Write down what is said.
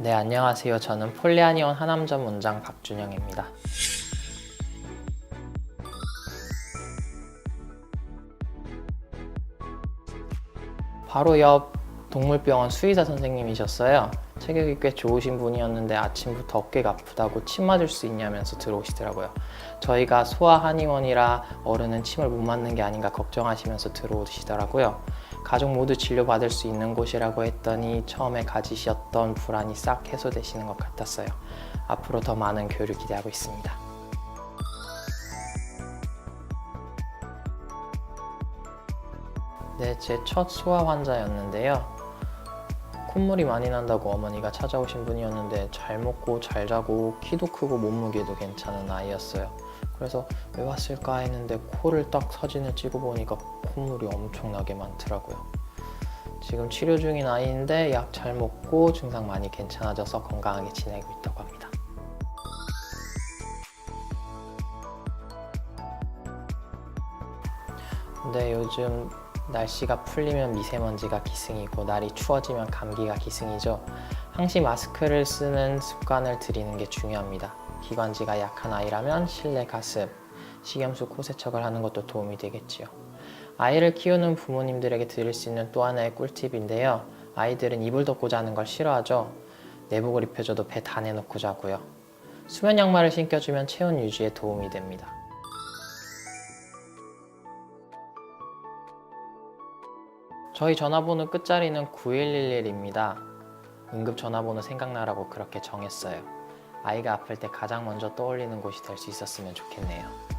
네, 안녕하세요. 저는 폴리아니온 하남점 원장 박준영입니다. 바로 옆 동물병원 수의사 선생님이셨어요. 체격이 꽤 좋으신 분이었는데 아침부터 어깨가 아프다고 침 맞을 수 있냐면서 들어오시더라고요. 저희가 소아 한의원이라 어른은 침을 못 맞는 게 아닌가 걱정하시면서 들어오시더라고요. 가족 모두 진료받을 수 있는 곳이라고 했더니 처음에 가지셨던 불안이 싹 해소되시는 것 같았어요. 앞으로 더 많은 교류 기대하고 있습니다. 네, 제 첫 소아 환자였는데요. 콧물이 많이 난다고 어머니가 찾아오신 분이었는데 잘 먹고 잘 자고 키도 크고 몸무게도 괜찮은 아이였어요. 그래서 왜 왔을까 했는데 코를 딱 사진을 찍어 보니까 콧물이 엄청나게 많더라고요. 지금 치료 중인 아이인데 약 잘 먹고 증상 많이 괜찮아져서 건강하게 지내고 있다고 합니다. 근데 요즘 날씨가 풀리면 미세먼지가 기승이고 날이 추워지면 감기가 기승이죠. 항시 마스크를 쓰는 습관을 들이는 게 중요합니다. 기관지가 약한 아이라면 실내 가습, 식염수 코 세척을 하는 것도 도움이 되겠지요. 아이를 키우는 부모님들에게 드릴 수 있는 또 하나의 꿀팁인데요. 아이들은 이불 덮고 자는 걸 싫어하죠. 내복을 입혀줘도 배 다 내놓고 자고요. 수면 양말을 신겨주면 체온 유지에 도움이 됩니다. 저희 전화번호 끝자리는 9111입니다. 응급 전화번호 생각나라고 그렇게 정했어요. 아이가 아플 때 가장 먼저 떠올리는 곳이 될 수 있었으면 좋겠네요.